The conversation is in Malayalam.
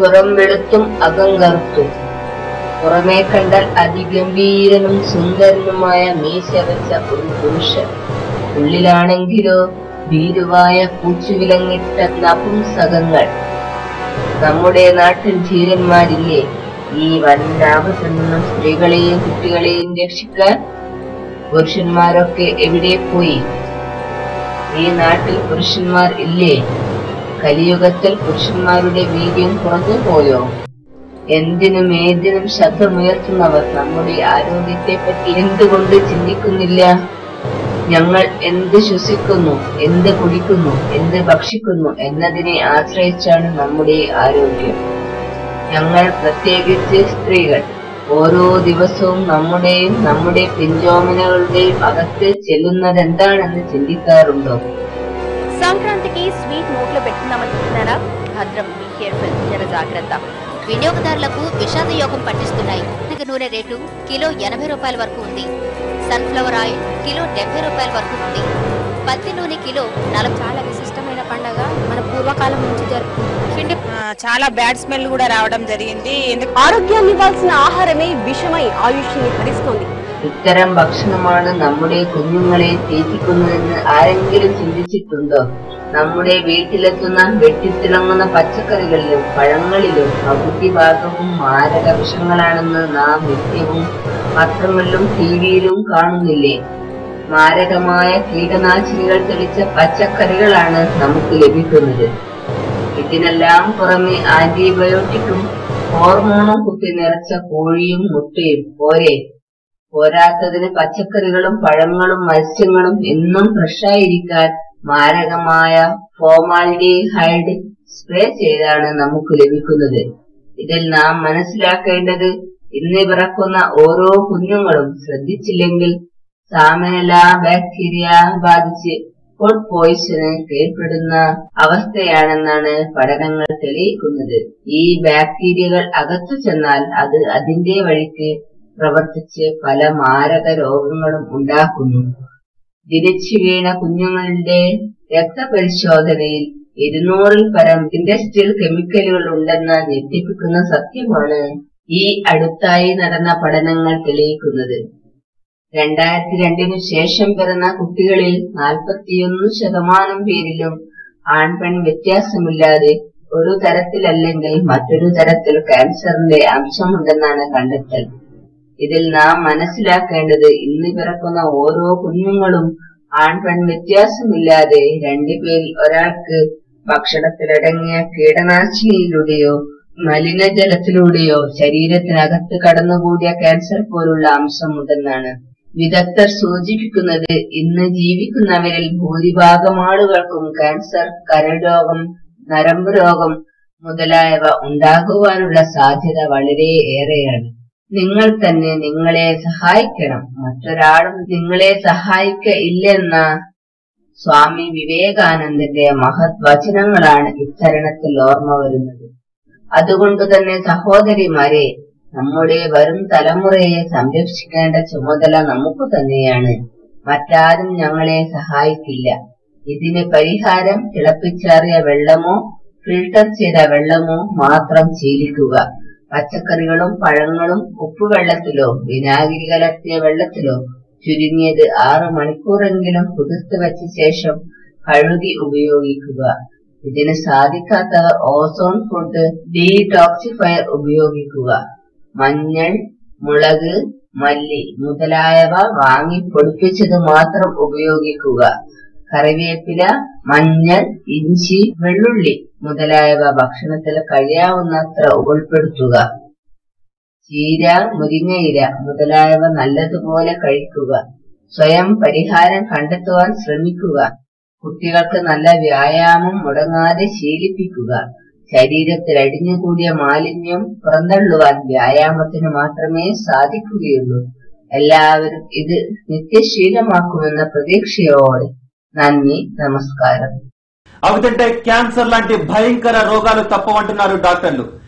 പുറം വെളുത്തും അകം കറുത്തും. പുറമേ കണ്ടാൽ അതിഗംഭീരനും സുന്ദരനുമായ മീശ വെച്ച ഒരു പുരുഷൻ. ഉള്ളിലാണെങ്കിലോ ഭീരുവായ പൂച്ചുവിലങ്ങിട്ട നപുംസകങ്ങൾ നമ്മുടെ നാട്ടിൽ ധീരന്മാരില്ലേ? ഈ വൻ നിന്നും സ്ത്രീകളെയും കുട്ടികളെയും രക്ഷിക്കാൻ പുരുഷന്മാരൊക്കെ എവിടെ പോയി? ഈ നാട്ടിൽ പുരുഷന്മാർ ഇല്ലേ? കലിയുഗത്തിൽ പുരുഷന്മാരുടെ വീര്യം കുറഞ്ഞു പോയോ? എന്തിനും ഏതിനും ശബ്ദമുയർത്തുന്നവർ നമ്മുടെ ആരോഗ്യത്തെ പറ്റി എന്തുകൊണ്ട് ചിന്തിക്കുന്നില്ല? ഞങ്ങൾ എന്ത് ശ്വസിക്കുന്നു എന്ത് കുടിക്കുന്നു എന്ത് ഭക്ഷിക്കുന്നു എന്നതിനെ ആശ്രയിച്ചാണ് നമ്മുടെ ആരോഗ്യം. ഞങ്ങൾ പ്രത്യേകിച്ച് സ്ത്രീകൾ. ഓരോ ദിവസവും നമ്മുടെയും നമ്മുടെ പിഞ്ചോമനകളുടെയും അകത്ത് ചെല്ലുന്നതെന്താണെന്ന് ചിന്തിക്കാറുണ്ടോ? సంక్రాంతికి స్వీట్ నోట్లో పెట్టుకుందామనుకుంటున్నారా భద్రం బీ కేర్ఫుల్ జర జాగ్రత్త. వినియోగదారులకు విషాద యోగం పట్టిస్తున్నాయి. ఇక నూనె రేటు కిలో ఎనభై రూపాయల వరకు ఉంది. సన్ఫ్లవర్ ఆయిల్ కిలో డెబ్బై రూపాయల వరకు ఉంది. పత్తి నూనె కిలో నలభై చాలా విశిష్టమైన పండగ మన పూర్వకాలం నుంచి జరుపుకుంటుంది చాలా బ్యాడ్ స్మెల్ కూడా రావడం జరిగింది. ఆరోగ్యాన్ని ఇవ్వాల్సిన ఆహారమే విషమై ఆయుష్ని హరిస్తోంది ഇത്തരം ഭക്ഷണമാണ് നമ്മുടെ കുഞ്ഞുങ്ങളെ തീറ്റിക്കുന്നതെന്ന് ആരെങ്കിലും ചിന്തിച്ചിട്ടുണ്ടോ? നമ്മുടെ വീട്ടിലെത്തുന്ന വെട്ടിത്തിളങ്ങുന്ന പച്ചക്കറികളിലും പഴങ്ങളിലും പകുതി ഭാഗവും മാരക വിഷങ്ങളാണെന്ന് നാം നിത്യവും പത്രങ്ങളിലും ടിവിയിലും കാണുന്നില്ലേ? മാരകമായ കീടനാശിനികൾ തെളിച്ച പച്ചക്കറികളാണ് നമുക്ക് ലഭിക്കുന്നത്. ഇതിനെല്ലാം പുറമെ ആന്റിബയോട്ടിക്കും ഹോർമോണും കുത്തി നിറച്ച കോഴിയും മുട്ടയും. പോരെ? പോരാത്തതിന് പച്ചക്കറികളും പഴങ്ങളും മത്സ്യങ്ങളും എന്നും ഫ്രഷായിരിക്കാൻ മാരകമായ ഫോമാൽഡിഹൈഡ് സ്പ്രേ ചെയ്താണ് നമുക്ക് ലഭിക്കുന്നത്. ഇതിൽ നാം മനസ്സിലാക്കേണ്ടത് ഇന്ന് പിറക്കുന്ന ഓരോ കുഞ്ഞുങ്ങളും ശ്രദ്ധിച്ചില്ലെങ്കിൽ സാമനല ബാക്ടീരിയ ബാധിച്ച് ഫുഡ് പോയിസണ് കീഴ്പ്പെടുന്ന അവസ്ഥയാണെന്നാണ് പഠനങ്ങൾ തെളിയിക്കുന്നത്. ഈ ബാക്ടീരിയകൾ അകത്തു ചെന്നാൽ അത് അതിന്റെ വഴിക്ക് പ്രവർത്തിച്ച് പല മാരക രോഗങ്ങളും ഉണ്ടാക്കുന്നു. ജനിച്ചു വീണ കുഞ്ഞുങ്ങളുടെ രക്തപരിശോധനയിൽ ഇരുന്നൂറിൽ പരം ഇൻഡസ്ട്രിയൽ കെമിക്കലുകൾ ഉണ്ടെന്ന് ഞെട്ടിപ്പിക്കുന്ന സത്യമാണ് ഈ അടുത്തായി നടന്ന പഠനങ്ങൾ തെളിയിക്കുന്നത്. രണ്ടായിരത്തി രണ്ടിനു ശേഷം പിറന്ന കുട്ടികളിൽ നാൽപ്പത്തിയൊന്ന് ശതമാനം പേരിലും ആൺപെൺ വ്യത്യാസമില്ലാതെ ഒരു തരത്തിലല്ലെങ്കിൽ മറ്റൊരു തരത്തിൽ ക്യാൻസറിന്റെ അംശമുണ്ടെന്നാണ് കണ്ടെത്തൽ. ഇതിൽ നാം മനസ്സിലാക്കേണ്ടത് ഇന്ന് പിറക്കുന്ന ഓരോ കുഞ്ഞുങ്ങളും ആൺപെൺ വ്യത്യാസമില്ലാതെ രണ്ടുപേരിൽ ഒരാൾക്ക് ഭക്ഷണത്തിലടങ്ങിയ കീടനാശിനിയിലൂടെയോ മലിനജലത്തിലൂടെയോ ശരീരത്തിനകത്ത് കടന്നുകൂടിയ ക്യാൻസർ പോലുള്ള അംശമുണ്ടെന്നാണ്. വിദഗ്ധർ സൂചിപ്പിക്കുന്നത് ഇന്ന് ജീവിക്കുന്നവരിൽ ഭൂരിഭാഗം ആളുകൾക്കും ക്യാൻസർ കരൾ രോഗം നരമ്പ് രോഗം മുതലായവ ഉണ്ടാകുവാനുള്ള സാധ്യത വളരെ ഏറെയാണ്. നിങ്ങൾ തന്നെ നിങ്ങളെ സഹായിക്കണം. മറ്റൊരാളും നിങ്ങളെ സഹായിക്ക ഇല്ലെന്ന സ്വാമി വിവേകാനന്ദന്റെ മഹത് വചനങ്ങളാണ് ഇത്തരണത്തിൽ ഓർമ്മ വരുന്നത്. അതുകൊണ്ട് തന്നെ സഹോദരിമാരെ നമ്മുടെ വരും തലമുറയെ സംരക്ഷിക്കേണ്ട ചുമതല നമുക്ക് തന്നെയാണ്. മറ്റാരും ഞങ്ങളെ സഹായിക്കില്ല. ഇതിന് പരിഹാരം തിളപ്പിച്ചാറിയ വെള്ളമോ ഫിൽട്ടർ ചെയ്ത വെള്ളമോ മാത്രം ശീലിക്കുക. പച്ചക്കറികളും പഴങ്ങളും ഉപ്പുവെള്ളത്തിലോ വിനാഗിരി കലർത്തിയ വെള്ളത്തിലോ ചുരുങ്ങിയത് ആറ് മണിക്കൂറെങ്കിലും കുതിർത്ത് വെച്ച ശേഷം കഴുകി ഉപയോഗിക്കുക. ഇതിന് സാധിക്കാത്തവർ ഓസോൺ ഫുഡ് ഡീടോക്സിഫയർ ഉപയോഗിക്കുക. മഞ്ഞൾ മുളക് മല്ലി മുതലായവ വാങ്ങി പൊടിപ്പിച്ചത് മാത്രം ഉപയോഗിക്കുക. കറിവേപ്പില മഞ്ഞൾ ഇഞ്ചി വെള്ളുള്ളി മുതലായവ ഭക്ഷണത്തിൽ കഴിയാവുന്നത്ര ഉൾപ്പെടുത്തുക. ചീര മുരിങ്ങയില മുതലായവ നല്ലതുപോലെ കഴിക്കുക. സ്വയം പരിഹാരം കണ്ടെത്തുവാൻ ശ്രമിക്കുക. കുട്ടികൾക്ക് നല്ല വ്യായാമം മുടങ്ങാതെ ശീലിപ്പിക്കുക. ശരീരത്തിൽ അടിഞ്ഞുകൂടിയ മാലിന്യം പുറന്തള്ളുവാൻ വ്യായാമത്തിന് മാത്രമേ സാധിക്കുകയുള്ളൂ. എല്ലാവരും ഇത് നിത്യശീലമാക്കുമെന്ന പ്രതീക്ഷയോടെ నన్ని నమస్కారం. అవి తింటే క్యాన్సర్ లాంటి భయంకర రోగాలు తప్పవంటున్నారు డాక్టర్లు.